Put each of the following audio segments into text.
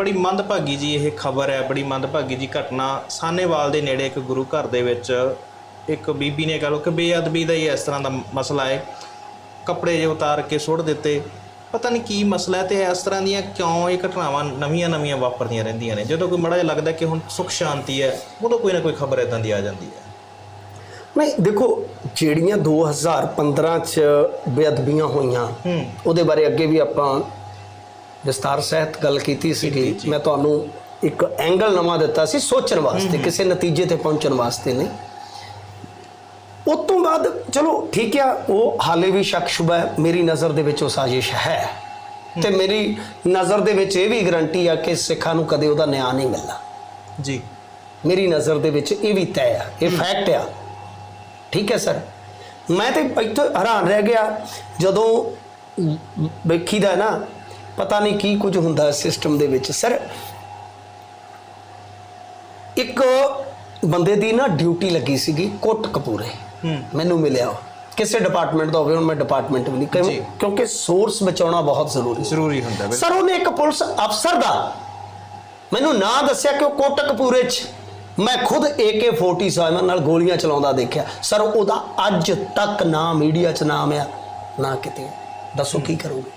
ਬੜੀ ਮੰਦਭਾਗੀ ਜੀ ਇਹ ਖਬਰ ਹੈ ਬੜੀ ਮੰਦਭਾਗੀ ਜੀ ਘਟਨਾ। ਸਾਨੇਵਾਲ ਦੇ ਨੇੜੇ ਇੱਕ ਗੁਰੂ ਘਰ ਦੇ ਵਿੱਚ ਇੱਕ ਬੀਬੀ ਨੇ ਕਹ ਲੋ ਕਿ ਬੇਅਦਬੀ ਦਾ ਹੀ ਇਸ ਤਰ੍ਹਾਂ ਦਾ ਮਸਲਾ ਹੈ। ਕੱਪੜੇ ਜੇ ਉਤਾਰ ਕੇ ਸੁੱਟ ਦਿੱਤੇ। ਪਤਾ ਨਹੀਂ ਕੀ ਮਸਲਾ ਹੈ ਤੇ ਇਸ ਤਰ੍ਹਾਂ ਦੀਆਂ ਕਿਉਂ ਇਹ ਘਟਨਾਵਾਂ ਨਵੀਆਂ-ਨਵੀਆਂ ਵਾਪਰਦੀਆਂ ਰਹਿੰਦੀਆਂ ਨੇ? ਜਦੋਂ ਕੋਈ ਮੜਾ ਜਿਹਾ ਲੱਗਦਾ ਕਿ ਹੁਣ ਸੁੱਖ ਸ਼ਾਂਤੀ ਹੈ ਉਦੋਂ ਕੋਈ ਨਾ ਕੋਈ ਖਬਰ ਇਦਾਂ ਦੀ ਆ ਜਾਂਦੀ ਹੈ। ਨਹੀਂ ਦੇਖੋ ਜਿਹੜੀਆਂ 2015 ਚ ਬੇਅਦਬੀਆਂ ਹੋਈਆਂ ਉਹਦੇ ਬਾਰੇ ਅੱਗੇ ਵੀ ਆਪਾਂ ਵਿਸਤਾਰ ਸਹਿਤ ਗੱਲ ਕੀਤੀ ਸੀਗੀ ਮੈਂ ਤੁਹਾਨੂੰ ਇੱਕ ਐਂਗਲ ਨਵਾਂ ਦਿੱਤਾ ਸੀ ਸੋਚਣ ਵਾਸਤੇ ਕਿਸੇ ਨਤੀਜੇ ਤੇ ਪਹੁੰਚਣ ਵਾਸਤੇ ਨਹੀਂ। ਉਸ ਤੋਂ ਬਾਅਦ ਚਲੋ ਠੀਕ ਆ ਉਹ ਹਾਲੇ ਵੀ ਸ਼ੱਕ ਸ਼ੁਬਾ ਹੈ ਮੇਰੀ ਨਜ਼ਰ ਦੇ ਵਿੱਚ ਉਹ ਸਾਜ਼ਿਸ਼ ਹੈ। ਤੇ ਮੇਰੀ ਨਜ਼ਰ ਦੇ ਵਿੱਚ ਇਹ ਵੀ ਗਰੰਟੀ ਆ ਕਿ ਸਿੱਖਾਂ ਨੂੰ ਕਦੇ ਉਹਦਾ ਨਿਆਂ ਨਹੀਂ ਮਿਲਣਾ। ਜੀ। ਮੇਰੀ ਨਜ਼ਰ ਦੇ ਵਿੱਚ ਇਹ ਵੀ ਤੈਅ ਆ ਇਹ ਫੈਕਟ ਆ। ਠੀਕ ਹੈ ਸਰ? ਮੈਂ ਤੇ ਇੱਥੇ ਹੈਰਾਨ ਰਹਿ ਗਿਆ ਜਦੋਂ ਵੇਖੀਦਾ ਨਾ ਪਤਾ ਨਹੀਂ ਕੀ ਕੁਝ ਹੁੰਦਾ ਸਿਸਟਮ ਦੇ ਵਿੱਚ। ਸਰ ਇੱਕ ਬੰਦੇ ਦੀ ਨਾ ਡਿਊਟੀ ਲੱਗੀ ਸੀਗੀ ਕੋਟ ਕਪੂਰੇ। ਮੈਨੂੰ ਮਿਲਿਆ। ਕਿਸੇ ਡਿਪਾਰਟਮੈਂਟ ਦਾ ਹੋਵੇ ਹੁਣ ਮੈਂ ਡਿਪਾਰਟਮੈਂਟ ਵੀ ਨਹੀਂ। ਕਿਉਂਕਿ ਸੋਰਸ ਬਚਾਉਣਾ ਬਹੁਤ ਜ਼ਰੂਰੀ। ਜ਼ਰੂਰੀ ਹੁੰਦਾ ਸਰ ਉਹਨੇ ਇੱਕ ਪੁਲਿਸ ਅਫਸਰ ਦਾ ਮੈਨੂੰ ਨਾਂ ਦੱਸਿਆ ਕਿ ਉਹ ਕੋਟਕਪੂਰੇ 'ਚ। ਮੈਂ ਖੁਦ AK47 ਨਾਲ ਗੋਲੀਆਂ ਚਲਾਉਂਦਾ ਦੇਖਿਆ। ਸਰ ਉਹਦਾ ਅੱਜ ਤੱਕ ਨਾ ਮੀਡੀਆ 'ਚ ਨਾਮ ਆ ਨਾ ਕਿਤੇ। ਦੱਸੋ ਕੀ ਕਰੋਗੇ?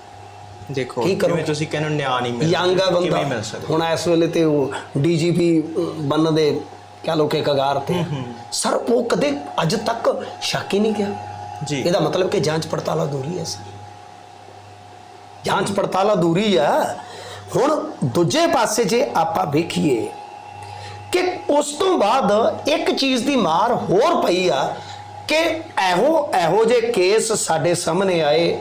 ਦੇਖੋ ਕੀ ਕਰੋ? ਜਿਵੇਂ ਤੁਸੀਂ ਕਹਿੰਦੇ ਨਿਆਂ ਨਹੀਂ ਮਿਲਦਾ ਯੰਗ ਆ ਬੰਦਾ। ਕਿਵੇਂ ਮਿਲ ਸਕਦਾ? ਹੁਣ ਇਸ ਵੇਲੇ ਤੇ ਉਹ ਡੀਜੀਪੀ ਬਣਨ ਦੇ ਕਹ ਲੋ ਕਿ ਕਗਾਰ ਤੇ। ਸਰ ਉਹ ਕਦੇ ਅੱਜ ਤੱਕ ਸ਼ੱਕ ਹੀ ਨਹੀਂ ਗਿਆ। ਜੀ। ਇਹਦਾ ਮਤਲਬ ਕਿ ਜਾਂਚ ਪੜਤਾਲ ਅਧੂਰੀ ਹੈ ਸਰ। ਜਾਂਚ ਪੜਤਾਲ ਅਧੂਰੀ ਆ ਹੁਣ ਦੂਜੇ ਪਾਸੇ ਜੇ ਆਪਾਂ ਵੇਖੀਏ ਕਿ ਉਸ ਤੋਂ ਬਾਅਦ ਇੱਕ ਚੀਜ਼ ਦੀ ਮਾਰ ਹੋਰ ਪਈ ਆ ਕਿ ਇਹੋ ਇਹੋ ਜੇ ਕੇਸ ਸਾਡੇ ਸਾਹਮਣੇ ਆਏ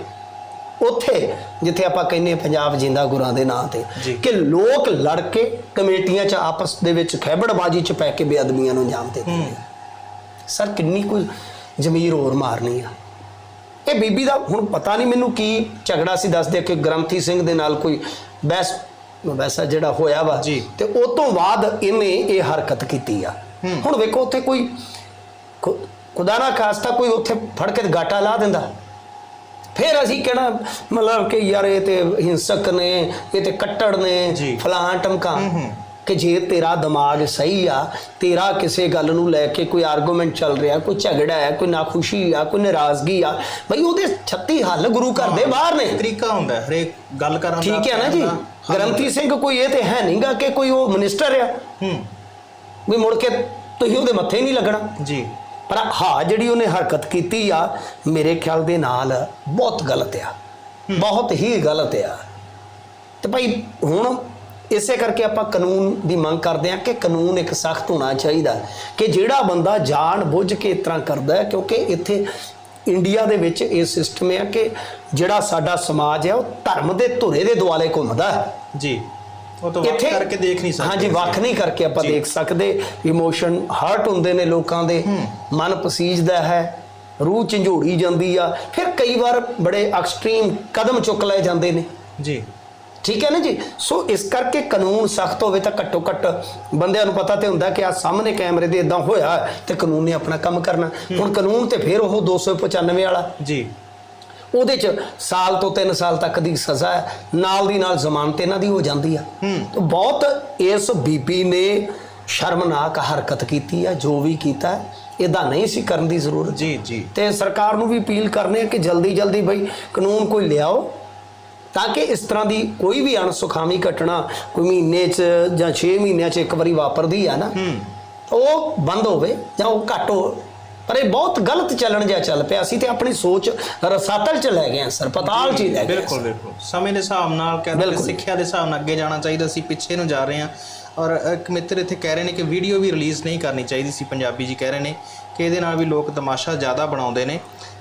ਉੱਥੇ ਜਿੱਥੇ ਆਪਾਂ ਕਹਿੰਦੇ ਹਾਂ ਪੰਜਾਬ ਜਿੰਦਾ ਗੁਰਾਂ ਦੇ ਨਾਂ ਤੇ। ਕਿ ਲੋਕ ਲੜ ਕੇ ਕਮੇਟੀਆਂ 'ਚ ਆਪਸ ਦੇ ਵਿੱਚ ਖੈਬੜਬਾਜੀ 'ਚ ਪੈ ਕੇ ਬੇਅਦਬੀਆਂ ਨੂੰ ਅੰਜਾਮ ਦੇ ਦਿੰਦੇ। ਸਰ ਕਿੰਨੀ ਕੋਈ ਜ਼ਮੀਰ ਹੋਰ ਮਾਰਨੀ ਆ ਇਹ ਬੀਬੀ ਦਾ ਹੁਣ ਪਤਾ ਨਹੀਂ ਮੈਨੂੰ ਕੀ ਝਗੜਾ ਸੀ ਦੱਸਦੇ ਕਿ ਗ੍ਰੰਥੀ ਸਿੰਘ ਦੇ ਨਾਲ ਕੋਈ ਬਹਿਸ ਵੈਸਾ ਜਿਹੜਾ ਹੋਇਆ ਵਾ। ਤੇ ਉਸ ਤੋਂ ਬਾਅਦ ਇਹਨੇ ਇਹ ਹਰਕਤ ਕੀਤੀ ਆ ਹੁਣ ਵੇਖੋ ਉੱਥੇ ਕੋਈ ਖੁਦਾ ਨਾ ਖਾਸਤਾ ਕੋਈ ਉੱਥੇ ਫੜ ਕੇ ਗਾਟਾ ਲਾ ਦਿੰਦਾ ਫਿਰ ਅਸੀਂ ਕਹਿਣਾ ਮਤਲਬ ਕਿ ਯਾਰ ਇਹ ਤੇ ਹਿੰਸਕ ਨੇ ਇਹ ਤੇ ਕੱਟੜ ਨੇ। ਫਲਾਂ ਟਮਕਾ ਕਿ ਜੇ ਤੇਰਾ ਦਿਮਾਗ ਸਹੀ ਆ ਤੇਰਾ ਕਿਸੇ ਗੱਲ ਨੂੰ ਲੈ ਕੇ ਕੋਈ ਆਰਗੂਮੈਂਟ ਚੱਲ ਰਿਹਾ ਕੋਈ ਝਗੜਾ ਹੈ ਕੋਈ ਨਾਖੁਸ਼ੀ ਆ ਕੋਈ ਨਾਰਾਜ਼ਗੀ ਆ ਬਈ ਉਹਦੇ 36 ਹੱਲ ਗੁਰੂ ਘਰ ਦੇ ਬਾਹਰ ਨੇ। ਤਰੀਕਾ ਹੁੰਦਾ ਹਰੇਕ ਗੱਲ ਕਰਨ ਦਾ ਠੀਕ ਹੈ ਨਾ ਜੀ। ਗ੍ਰੰਥੀ ਸਿੰਘ ਕੋਈ ਇਹ ਤੇ ਹੈ ਨਹੀਂਗਾ ਕਿ ਕੋਈ ਉਹ ਮਿਨਿਸਟਰ ਆ। ਹੂੰ। ਵੀ ਮੁੜ ਕੇ ਤੁਸੀਂ ਉਹਦੇ ਮੱਥੇ ਨਹੀਂ ਲੱਗਣਾ। ਜੀ। ਪਰ ਹਾਂ ਜਿਹੜੀ ਉਹਨੇ ਹਰਕਤ ਕੀਤੀ ਆ ਮੇਰੇ ਖਿਆਲ ਦੇ ਨਾਲ ਬਹੁਤ ਗਲਤ ਆ। ਬਹੁਤ ਹੀ ਗਲਤ ਆ। ਤੇ ਭਾਈ ਹੁਣ ਇਸੇ ਕਰਕੇ ਆਪਾਂ ਕਾਨੂੰਨ ਦੀ ਮੰਗ ਕਰਦੇ ਆ ਕਿ ਕਾਨੂੰਨ ਇੱਕ ਸਖਤ ਹੋਣਾ ਚਾਹੀਦਾ ਕਿ ਜਿਹੜਾ ਬੰਦਾ ਜਾਣ ਬੁੱਝ ਕੇ ਇਸ ਤਰ੍ਹਾਂ ਕਰਦਾ ਹੈ ਕਿਉਂਕਿ ਇੱਥੇ ਇੰਡੀਆ ਦੇ ਵਿੱਚ ਇਹ ਸਿਸਟਮ ਹੈ ਕਿ ਜਿਹੜਾ ਸਾਡਾ ਸਮਾਜ ਹੈ ਉਹ ਧਰਮ ਦੇ ਧੁਰੇ ਦੇ ਦੁਆਲੇ ਘੁੰਮਦਾ ਹੈ। ਜੀ। ਉਹ ਤਾਂ ਵੱਖ ਕਰਕੇ ਦੇਖ ਨਹੀਂ ਸਕਦੇ ਹਾਂਜੀ ਵੱਖ ਨਹੀਂ ਕਰਕੇ ਆਪਾਂ ਦੇਖ ਸਕਦੇ। ਇਮੋਸ਼ਨ ਹਰਟ ਹੁੰਦੇ ਨੇ ਲੋਕਾਂ ਦੇ। ਮਨ ਪਸੀਜਦਾ ਹੈ ਰੂਹ ਝੰਜੋੜੀ ਜਾਂਦੀ ਆ। ਫਿਰ ਕਈ ਵਾਰ ਬੜੇ ਐਕਸਟ੍ਰੀਮ ਕਦਮ ਚੁੱਕ ਲਏ ਜਾਂਦੇ ਨੇ। ਜੀ। ਠੀਕ ਹੈ ਨਾ ਜੀ? ਸੋ ਇਸ ਕਰਕੇ ਕਾਨੂੰਨ ਸਖਤ ਹੋਵੇ ਤਾਂ ਘੱਟੋ ਘੱਟ ਬੰਦਿਆਂ ਨੂੰ ਪਤਾ ਤੇ ਹੁੰਦਾ ਕਿ ਆ ਸਾਹਮਣੇ ਕੈਮਰੇ ਦੇ ਇਦਾਂ ਹੋਇਆ ਤੇ ਕਾਨੂੰਨ ਨੇ ਆਪਣਾ ਕੰਮ ਕਰਨਾ। ਹੁਣ ਕਾਨੂੰਨ ਤੇ ਫਿਰ ਉਹ 295 ਵਾਲਾ। ਜੀ। ਉਹਦੇ ਚ ਸਾਲ ਤੋਂ 3 ਸਾਲ ਤੱਕ ਦੀ ਸਜ਼ਾ ਹੈ। ਨਾਲ ਦੀ ਨਾਲ ਜ਼ਮਾਨਤ ਇਹਨਾਂ ਦੀ ਹੋ ਜਾਂਦੀ ਆ। ਤਾਂ ਬਹੁਤ ਇਸ ਬੀਬੀ ਨੇ ਸ਼ਰਮਨਾਕ ਹਰਕਤ ਕੀਤੀ ਆ ਜੋ ਵੀ ਕੀਤਾ ਇਦਾਂ ਨਹੀਂ ਸੀ ਕਰਨ ਦੀ ਜ਼ਰੂਰਤ। ਜੀ ਜੀ। ਤੇ ਸਰਕਾਰ ਨੂੰ ਵੀ ਅਪੀਲ ਕਰਨੇ ਆ ਕਿ ਜਲਦੀ ਜਲਦੀ ਬਈ ਕਾਨੂੰਨ ਕੋਈ ਲਿਆਓ ਤਾਂ ਕਿ ਇਸ ਤਰ੍ਹਾਂ ਦੀ ਕੋਈ ਵੀ ਅਣਸੁਖਾਵੀ ਘਟਨਾ ਕੋਈ ਮਹੀਨੇ 'ਚ ਜਾਂ 6 ਮਹੀਨਿਆਂ 'ਚ ਇੱਕ ਵਾਰੀ ਵਾਪਰਦੀ ਆ ਨਾ ਉਹ ਬੰਦ ਹੋਵੇ ਜਾਂ ਉਹ ਘੱਟ ਪਰ ਇਹ ਬਹੁਤ ਗਲਤ ਚੱਲਣ ਜਿਹਾ ਚੱਲ ਪਿਆ। ਸੀ ਤੇ ਆਪਣੀ ਸੋਚ ਰਸਾਤਲ ਚ ਲੈ ਗਏ ਆ ਸਰਪਤਾਲ ਚ ਹੀ ਲੈ ਗਏ ਬਿਲਕੁਲ ਬਿਲਕੁਲ। ਸਮੇਂ ਦੇ ਹਿਸਾਬ ਨਾਲ ਕਹਿੰਦੇ। ਸਿੱਖਿਆ ਦੇ ਹਿਸਾਬ ਨਾਲ ਅੱਗੇ ਜਾਣਾ ਚਾਹੀਦਾ ਸੀ ਪਿੱਛੇ ਨੂੰ ਜਾ ਰਹੇ ਹਾਂ। ਔਰ ਇੱਕ ਮਿੱਤਰ ਇੱਥੇ ਕਹਿ ਰਹੇ ਨੇ ਕਿ ਵੀਡੀਓ ਵੀ ਰਿਲੀਜ਼ ਨਹੀਂ ਕਰਨੀ ਚਾਹੀਦੀ ਸੀ ਪੰਜਾਬੀ ਜੀ ਕਹਿ ਰਹੇ ਨੇ ਕਿ ਇਹਦੇ ਨਾਲ ਵੀ ਲੋਕ ਤਮਾਸ਼ਾ ਜ਼ਿਆਦਾ ਬਣਾਉਂਦੇ ਨੇ।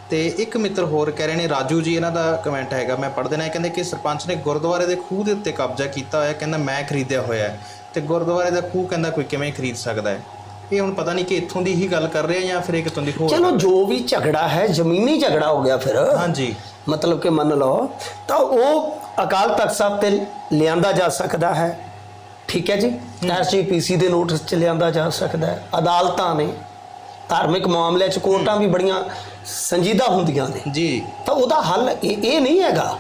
ਤੇ ਇੱਕ ਮਿੱਤਰ ਹੋਰ ਕਹਿ ਰਹੇ ਨੇ ਰਾਜੂ ਜੀ ਇਹਨਾਂ ਦਾ ਕਮੈਂਟ ਹੈਗਾ ਮੈਂ ਪੜ੍ਹ ਦੇਣਾ ਕਹਿੰਦੇ ਕਿ ਸਰਪੰਚ ਨੇ ਗੁਰਦੁਆਰੇ ਦੇ ਖੂਹ ਦੇ ਉੱਤੇ ਕਬਜ਼ਾ ਕੀਤਾ ਹੋਇਆ ਕਹਿੰਦਾ ਮੈਂ ਖਰੀਦਿਆ ਹੋਇਆ ਤੇ ਗੁਰਦੁਆਰੇ ਦਾ ਖੂਹ ਕਹਿੰਦਾ ਕੋਈ ਕਿਵੇਂ ਖਰੀਦ ਸਕਦਾ ਹੈ? ਇਹ ਹੁਣ ਪਤਾ ਨਹੀਂ ਕਿ ਇੱਥੋਂ ਦੀ ਹੀ ਗੱਲ ਕਰ ਰਹੇ ਆ ਜਾਂ ਫਿਰ ਇਹ ਕਿਤੋਂ ਦੀ ਹੋਰ ਚਲੋ ਜੋ ਵੀ ਝਗੜਾ ਹੈ ਜ਼ਮੀਨੀ ਝਗੜਾ ਹੋ ਗਿਆ ਫਿਰ। ਹਾਂਜੀ। ਮਤਲਬ ਕਿ ਮੰਨ ਲਓ ਤਾਂ ਉਹ ਅਕਾਲ ਤਖਤ ਸਾਹਿਬ ਤੇ ਲਿਆਂਦਾ ਜਾ ਸਕਦਾ ਹੈ। ਠੀਕ ਹੈ ਜੀ? ਐਸਜੀਪੀਸੀ ਦੇ ਨੋਟਿਸ ਚ ਲਿਆਂਦਾ ਜਾ ਸਕਦਾ ਹੈ। ਅਦਾਲਤਾਂ ਨੇ ਧਾਰਮਿਕ ਮਾਮਲਿਆਂ ਚ ਕੋਰਟਾਂ ਵੀ ਬੜੀਆਂ ਸੰਜੀਦਾ ਹੁੰਦੀਆਂ ਨੇ। ਜੀ। ਤਾਂ ਉਹਦਾ ਹੱਲ ਇਹ ਇਹ ਨਹੀਂ ਹੈਗਾ।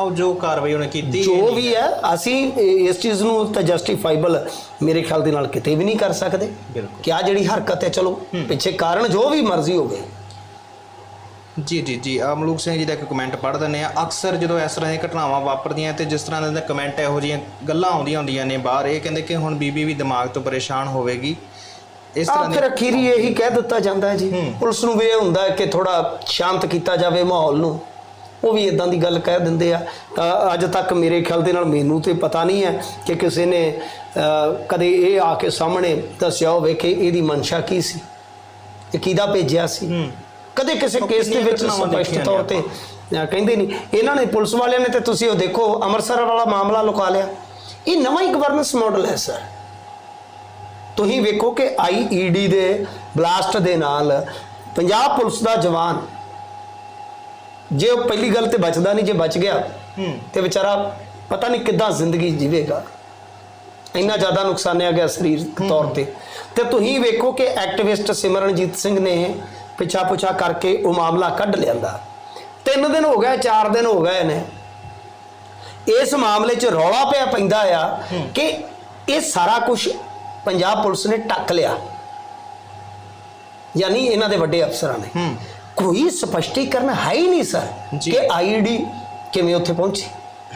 ਉਹ ਜੋ ਕਾਰਵਾਈ ਉਹਨੇ ਕੀਤੀ ਜੋ ਵੀ ਹੈ। ਅਸੀਂ ਇਸ ਚੀਜ਼ ਨੂੰ ਤਾਂ ਜਸਟੀਫਾਈਬਲ ਮੇਰੇ ਖਿਆਲ ਦੇ ਨਾਲ ਕਿਤੇ ਵੀ ਨਹੀਂ ਕਰ ਸਕਦੇ। ਬਿਲਕੁਲ। ਕਿ ਆ ਜਿਹੜੀ ਹਰਕਤ ਹੈ ਚਲੋ ਪਿੱਛੇ ਕਾਰਨ ਜੋ ਵੀ ਮਰਜ਼ੀ ਹੋਵੇ। ਜੀ ਜੀ ਜੀ ਆ ਮਲੂਕ ਸਿੰਘ ਜੀ ਦਾ ਇੱਕ ਕਮੈਂਟ ਪੜ੍ਹ ਦਿੰਦੇ ਆ ਅਕਸਰ ਜਦੋਂ ਇਸ ਤਰ੍ਹਾਂ ਦੀਆਂ ਘਟਨਾਵਾਂ ਵਾਪਰਦੀਆਂ ਤੇ ਜਿਸ ਤਰ੍ਹਾਂ ਦੇ ਕਮੈਂਟ ਇਹੋ ਜਿਹੀਆਂ ਗੱਲਾਂ ਆਉਂਦੀਆਂ ਹੁੰਦੀਆਂ ਨੇ ਬਾਹਰ ਇਹ ਕਹਿੰਦੇ ਕਿ ਹੁਣ ਬੀਬੀ ਵੀ ਦਿਮਾਗ ਤੋਂ ਪਰੇਸ਼ਾਨ ਹੋਵੇਗੀ। ਇਸ ਤਰ੍ਹਾਂ ਆਖਰ ਅਖੀਰੀ ਇਹੀ ਕਹਿ ਦਿੱਤਾ ਜਾਂਦਾ ਹੈ ਜੀ। ਪੁਲਿਸ ਨੂੰ ਵੀ ਇਹ ਹੁੰਦਾ ਕਿ ਥੋੜਾ ਸ਼ਾਂਤ ਕੀਤਾ ਜਾਵੇ ਮਾਹੌਲ ਨੂੰ। ਉਹ ਵੀ ਇਦਾਂ ਦੀ ਗੱਲ ਕਹਿ ਦਿੰਦੇ ਆ। ਤਾਂ ਅੱਜ ਤੱਕ ਮੇਰੇ ਖਿਆਲ ਦੇ ਨਾਲ ਮੈਨੂੰ ਤੇ ਪਤਾ ਨਹੀਂ ਹੈ ਕਿ ਕਿਸੇ ਨੇ ਕਦੇ ਇਹ ਆ ਕੇ ਸਾਹਮਣੇ ਦੱਸਿਆ ਹੋਵੇ ਕਿ ਇਹਦੀ ਮਨਸ਼ਾ ਕੀ ਸੀ ਇਹ ਕਿਹਦਾ ਭੇਜਿਆ ਸੀ। ਕਦੇ ਕਿਸੇ ਕੇਸ ਦੇ ਵਿੱਚ ਸਪਸ਼ਟ ਤੌਰ ਤੇ ਕਹਿੰਦੇ ਨਹੀਂ। ਇਹਨਾਂ ਨੇ ਪੁਲਿਸ ਵਾਲਿਆਂ ਨੇ ਤੇ ਤੁਸੀਂ ਉਹ ਦੇਖੋ ਅੰਮ੍ਰਿਤਸਰ ਵਾਲਾ ਮਾਮਲਾ ਲੁਕਾ ਲਿਆ। ਇਹ ਨਵਾਂ ਹੀ ਗਵਰਨੈਂਸ ਮਾਡਲ ਹੈ ਸਰ। ਤੁਸੀਂ ਵੇਖੋ ਕਿ ਆਈਈਡੀ ਦੇ ਬਲਾਸਟ ਦੇ ਨਾਲ ਪੰਜਾਬ ਪੁਲਿਸ ਦਾ ਜਵਾਨ ਜੇ ਉਹ ਪਹਿਲੀ ਗੱਲ ਤੇ ਬਚਦਾ ਨਹੀਂ ਜੇ ਬਚ ਗਿਆ ਹੂੰ। ਤੇ ਵਿਚਾਰਾ ਪਤਾ ਨਹੀਂ ਕਿੱਦਾਂ ਜ਼ਿੰਦਗੀ ਜੀਵੇਗਾ। ਇੰਨਾ ਜ਼ਿਆਦਾ ਨੁਕਸਾਨਿਆ ਗਿਆ ਸਰੀਰਕ ਤੌਰ ਤੇ। ਤੇ ਤੁਸੀਂ ਵੇਖੋ ਕਿ ਐਕਟਿਵਿਸਟ ਸਿਮਰਨਜੀਤ ਸਿੰਘ ਨੇ ਪਿੱਛਾ ਪੁੱਛਾ ਕਰਕੇ ਉਹ ਮਾਮਲਾ ਕੱਢ ਲਿਆਂਦਾ। ਤਿੰਨ ਦਿਨ ਹੋ ਗਏ ਚਾਰ ਦਿਨ ਹੋ ਗਏ ਨੇ। ਇਸ ਮਾਮਲੇ 'ਚ ਰੌਲਾ ਪਿਆ ਪੈਂਦਾ ਆ ਕਿ ਇਹ ਸਾਰਾ ਕੁਝ ਪੰਜਾਬ ਪੁਲਿਸ ਨੇ ਟੱਕ ਲਿਆ। ਯਾਨੀ ਇਹਨਾਂ ਦੇ ਵੱਡੇ ਅਫਸਰਾਂ ਨੇ। ਕੋਈ ਸਪਸ਼ਟੀਕਰਨ ਹੈ ਹੀ ਨਹੀਂ ਸਰ। ਕਿ ਆਈਡੀ ਕਿਵੇਂ ਉੱਥੇ ਪਹੁੰਚੀ?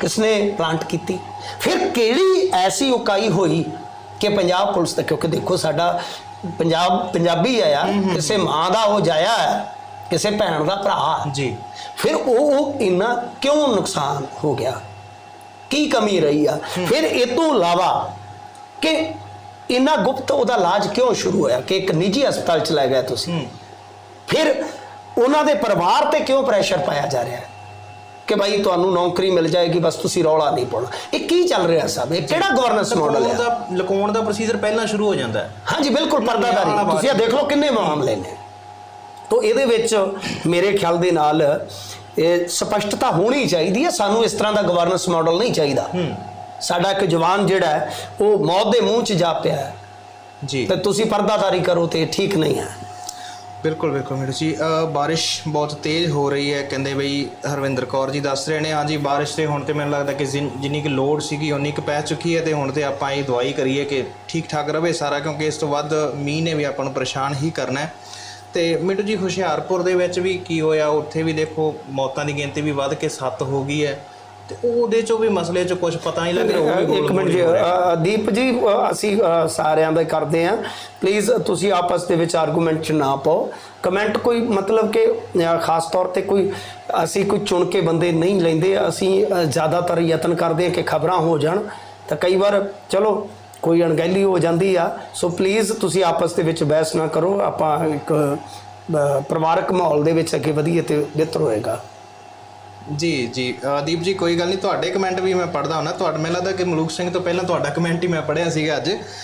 ਕਿਸਨੇ ਪਲਾਂਟ ਕੀਤੀ? ਫਿਰ ਕਿਹੜੀ ਐਸੀ ਉਕਾਈ ਹੋਈ ਕਿ ਪੰਜਾਬ ਪੁਲਿਸ ਦਾ ਕਿਉਂਕਿ ਦੇਖੋ ਸਾਡਾ ਪੰਜਾਬ ਪੰਜਾਬੀ ਆਇਆ ਕਿਸੇ ਮਾਂ ਦਾ ਉਹ ਜਾਇਆ ਹੈ ਕਿਸੇ ਭੈਣ ਦਾ ਭਰਾ ਜੀ। ਫਿਰ ਉਹ ਉਹ ਇੰਨਾ ਕਿਉਂ ਨੁਕਸਾਨ ਹੋ ਗਿਆ? ਕੀ ਕਮੀ ਰਹੀ ਆ? ਫਿਰ ਇਹ ਤੋਂ ਇਲਾਵਾ ਕਿ ਇੰਨਾ ਗੁਪਤ ਉਹਦਾ ਇਲਾਜ ਕਿਉਂ ਸ਼ੁਰੂ ਹੋਇਆ? ਕਿ ਇੱਕ ਨਿੱਜੀ ਹਸਪਤਾਲ ਚ ਲੈ ਗਏ ਤੁਸੀਂ? ਫਿਰ ਉਹਨਾਂ ਦੇ ਪਰਿਵਾਰ ਤੇ ਕਿਉਂ ਪ੍ਰੈਸ਼ਰ ਪਾਇਆ ਜਾ ਰਿਹਾ ਹੈ? ਕਿ ਭਾਈ ਤੁਹਾਨੂੰ ਨੌਕਰੀ ਮਿਲ ਜਾਏਗੀ ਬਸ ਤੁਸੀਂ ਰੌਲਾ ਨਹੀਂ ਪਾਉਣਾ। ਇਹ ਕੀ ਚੱਲ ਰਿਹਾ ਸਭ? ਇਹ ਕਿਹੜਾ ਗਵਰਨੈਂਸ ਮਾਡਲ ਹੈ? ਦਾ ਲੁਕਾਉਣ ਦਾ ਪ੍ਰੋਸੀਜਰ ਪਹਿਲਾਂ ਸ਼ੁਰੂ ਹੋ ਜਾਂਦਾ ਹੈ। ਹਾਂਜੀ ਬਿਲਕੁਲ ਪਰਦਾਦਾਰੀ। ਤੁਸੀਂ ਇਹ ਦੇਖ ਲਓ ਕਿੰਨੇ ਮਾਮਲੇ ਨੇ। ਤੋਂ ਇਹਦੇ ਵਿੱਚ ਮੇਰੇ ਖਿਆਲ ਦੇ ਨਾਲ ਇਹ ਸਪਸ਼ਟਤਾ ਹੋਣੀ ਚਾਹੀਦੀ ਹੈ। ਸਾਨੂੰ ਇਸ ਤਰ੍ਹਾਂ ਦਾ ਗਵਰਨੈਂਸ ਮਾਡਲ ਨਹੀਂ ਚਾਹੀਦਾ। ਸਾਡਾ ਇੱਕ ਜਵਾਨ ਜਿਹੜਾ ਉਹ ਮੌਤ ਦੇ ਮੂੰਹ 'ਚ ਜਾ ਪਿਆ ਹੈ। ਜੀ। ਤੇ ਤੁਸੀਂ ਪਰਦਾਦਾਰੀ ਕਰੋ ਤੇ ਠੀਕ ਨਹੀਂ ਹੈ। ਬਿਲਕੁਲ ਬਿਲਕੁਲ ਮੇਰੇ ਜੀ। ਬਾਰਿਸ਼ ਬਹੁਤ ਤੇਜ਼ ਹੋ ਰਹੀ ਹੈ, ਕਹਿੰਦੇ ਬਈ ਹਰਵਿੰਦਰ ਕੌਰ ਜੀ ਦੱਸ ਰਹੇ ਨੇ। ਹਾਂਜੀ, ਬਾਰਿਸ਼ ਤੇ ਹੁਣ ਤੇ ਮੈਨੂੰ ਲੱਗਦਾ ਕਿ ਜਿਨ- ਜਿੰਨੀ ਕਿ ਲੋਡ ਸੀਗੀ ਉਨੀ ਕੁ ਪੈ ਚੁੱਕੀ ਹੈ ਤੇ ਹੁਣ ਤੇ ਆਪਾਂ ਇਹ ਦਵਾਈ ਕਰੀਏ ਕਿ ਠੀਕ ਠਾਕ ਰਵੇ ਸਾਰਾ, ਕਿਉਂਕਿ ਇਸ ਤੋਂ ਵੱਧ ਮੀਂਹ ਨੇ ਵੀ ਆਪਾਂ ਨੂੰ ਪਰੇਸ਼ਾਨ ਹੀ ਕਰਨਾ ਹੈ। ਤੇ ਮਿੱਟੂ ਜੀ ਹੁਸ਼ਿਆਰਪੁਰ ਦੇ ਵਿੱਚ ਵੀ ਕੀ ਹੋਇਆ? ਉੱਥੇ ਵੀ ਦੇਖੋ, ਮੌਤਾਂ ਦੀ ਗਿਣਤੀ ਵੀ ਵੱਧ ਕੇ 7 ਹੋ ਗਈ ਹੈ। ਤੇ ਉਹਦੇ ਚੋਂ ਵੀ ਮਸਲੇ 'ਚ ਕੁਝ ਪਤਾ ਨਹੀਂ ਲੱਗ ਰਿਹਾ ਉਹ ਵੀ ਇੱਕ ਮਿੰਟ ਜੀ। ਅ, ਦੀਪ ਜੀ ਅ, ਅਸੀਂ ਅ, ਸਾਰਿਆਂ ਦਾ ਕਰਦੇ ਹਾਂ। ਪਲੀਜ਼ ਤੁਸੀਂ ਆਪਸ ਦੇ ਵਿੱਚ ਆਰਗੂਮੈਂਟ ਚ ਨਾ ਪਾਓ। ਕਮੈਂਟ ਕੋਈ ਮਤਲਬ ਕਿ ਅ, ਖਾਸ ਤੌਰ ਤੇ ਕੋਈ ਅਸੀਂ ਕੋਈ ਚੁਣ ਕੇ ਬੰਦੇ ਨਹੀਂ ਲੈਂਦੇ ਅਸੀਂ ਅ, ਜ਼ਿਆਦਾਤਰ ਯਤਨ ਕਰਦੇ ਹਾਂ ਕਿ ਖਬਰਾਂ ਹੋ ਜਾਣ। ਤਾਂ ਕਈ ਵਾਰ ਚਲੋ ਕੋਈ ਅਣਗਹਿਲੀ ਹੋ ਜਾਂਦੀ ਆ। ਸੋ ਪਲੀਜ਼ ਤੁਸੀਂ ਆਪਸ ਦੇ ਵਿੱਚ ਬਹਿਸ ਨਾ ਕਰੋ। ਆਪਾਂ ਇੱਕ ਅ, ਪਰਿਵਾਰਕ ਮਾਹੌਲ ਦੇ ਵਿੱਚ ਅੱਗੇ ਵਧੀਏ ਤੇ ਬਿਹਤਰ ਹੋਏਗਾ। ਜੀ ਜੀ. ਅ, ਦੀਪ ਜੀ ਕੋਈ ਗੱਲ ਨਹੀਂ ਤੁਹਾਡੇ ਕਮੈਂਟ ਵੀ ਮੈਂ ਪੜ੍ਹਦਾ ਹੁੰਦਾ ਤੁਹਾਡਾ ਮੈਨੂੰ ਲੱਗਦਾ ਕਿ ਮਲੂਕ ਸਿੰਘ ਤੋਂ ਪਹਿਲਾਂ ਤੁਹਾਡਾ ਕਮੈਂਟ ਹੀ ਮੈਂ ਪੜ੍ਹਿਆ ਸੀਗਾ ਅੱਜ।